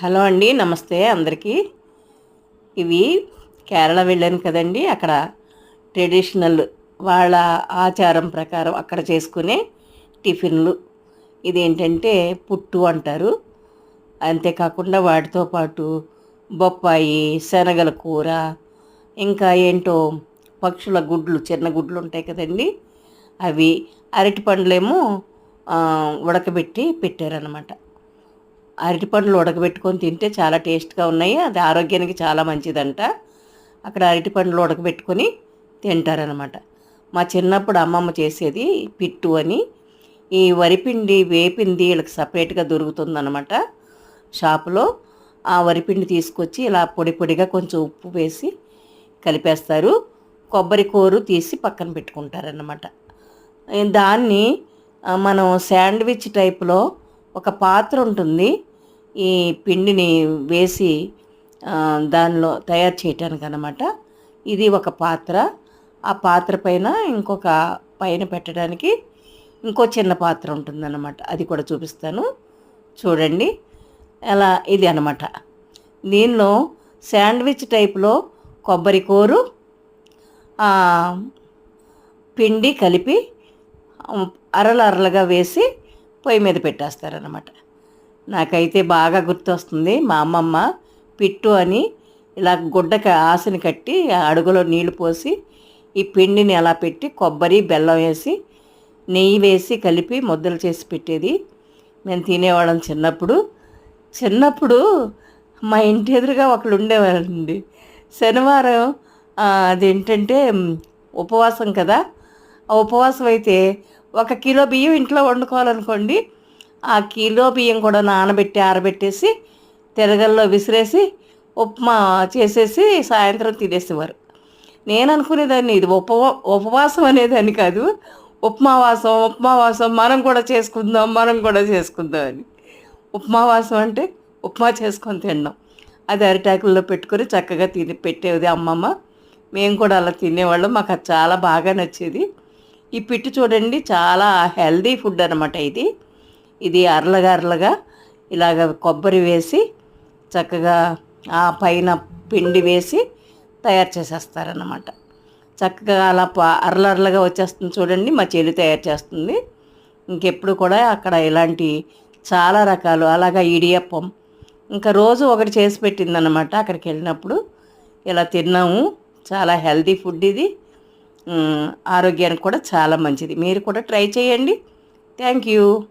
Hello అండి నమస్తే అందరికీ. ఇవి కేరళ వెళ్ళాను కదండి అక్కడ ట్రెడిషనల్ వాళ్ళ ఆచారం ప్రకారం అక్కడ చేసుకునే టిఫిన్లు. ఇదేంటంటే పుట్టు అంటారు. అంతేకాకుండా వాటితో పాటు బొప్పాయి శనగల కూర ఇంకా ఏంటో పక్షుల గుడ్లు చిన్న గుడ్లు ఉంటాయి కదండి. అవి అరటి పండ్లేమో ఉడకబెట్టి పెట్టారనమాట అరటిపండ్లు ఉడకబెట్టుకొని తింటే చాలా టేస్ట్గా ఉన్నాయి. అది ఆరోగ్యానికి చాలా మంచిదంట. అక్కడ అరటిపండ్లు ఉడకబెట్టుకొని తింటారనమాట. మా చిన్నప్పుడు అమ్మమ్మ చేసేది పిట్టు అని. ఈ వరిపిండి వేపింది వీళ్ళకి సపరేట్గా దొరుకుతుందనమాట షాపులో. ఆ వరిపిండి తీసుకొచ్చి ఇలా పొడి పొడిగా కొంచెం ఉప్పు వేసి కలిపేస్తారు. కొబ్బరి కూరు తీసి పక్కన పెట్టుకుంటారన్నమాట దాన్ని మనం శాండ్విచ్ టైప్లో ఒక పాత్ర ఉంటుంది. ఈ పిండిని వేసి దానిలో తయారు చేయటానికి అనమాట ఇది ఒక పాత్ర. ఆ పాత్ర పైన ఇంకొక పైన పెట్టడానికి ఇంకో చిన్న పాత్ర ఉంటుందన్నమాట. అది కూడా చూపిస్తాను. చూడండి. అలా ఇది అనమాట దీనిలో శాండ్విచ్ టైప్లో కొబ్బరి కూరు పిండి కలిపి అరలు అరలుగా వేసి పొయ్యి మీద పెట్టేస్తారనమాట నాకైతే బాగా గుర్తొస్తుంది మా అమ్మమ్మ పిట్టు అని ఇలా గుడ్డకి ఆశని కట్టి ఆ అడుగులో నీళ్ళు పోసి ఈ పిండిని అలా పెట్టి కొబ్బరి బెల్లం వేసి నెయ్యి వేసి కలిపి ముద్దలు చేసి పెట్టేది. మేము తినేవాళ్ళం చిన్నప్పుడు. చిన్నప్పుడు మా ఇంటి ఎదురుగా ఒకళ్ళు ఉండేవాళ్ళండి. శనివారం అదేంటంటే ఉపవాసం కదా. ఆ ఉపవాసం అయితే ఒక కిలో బియ్యం ఇంట్లో వండుకోవాలనుకోండి ఆ కిలో బియ్యం కూడా నానబెట్టి ఆరబెట్టేసి తిరగల్లో విసిరేసి ఉప్మా చేసేసి సాయంత్రం తినేసేవారు. నేను అనుకునేదాన్ని ఇది ఉపవా ఉపవాసం అనేదాన్ని కాదు. ఉప్మావాసం ఉప్మావాసం మనం కూడా చేసుకుందాం మనం కూడా చేసుకుందాం అని. ఉప్మావాసం అంటే ఉప్మా చేసుకొని తినడం. అది అరిటాకుల్లో పెట్టుకొని చక్కగా తిని పెట్టేది అమ్మమ్మ. మేము కూడా అలా తినేవాళ్ళం. మాకు అది చాలా బాగా నచ్చేది. ఈ పిట్టు చూడండి చాలా హెల్దీ ఫుడ్ అనమాట ఇది. ఇది అరలగా అరలగా ఇలాగ కొబ్బరి వేసి చక్కగా ఆ పైన పిండి వేసి తయారు చేసేస్తారన్నమాట. చక్కగా అలా ప- అరలరలుగా వచ్చేస్తుంది చూడండి మా చెల్లి తయారు చేస్తుంది. ఇంకెప్పుడు కూడా అక్కడ ఇలాంటి చాలా రకాలు అలాగా ఇడియప్పం. ఇంకా రోజు ఒకటి చేసి పెట్టిందనమాట అక్కడికి వెళ్ళినప్పుడు. ఇలా తిన్నాము చాలా హెల్తీ ఫుడ్ ఇది. ఆరోగ్యానికి కూడా చాలా మంచిది. మీరు కూడా ట్రై చేయండి. Thank you.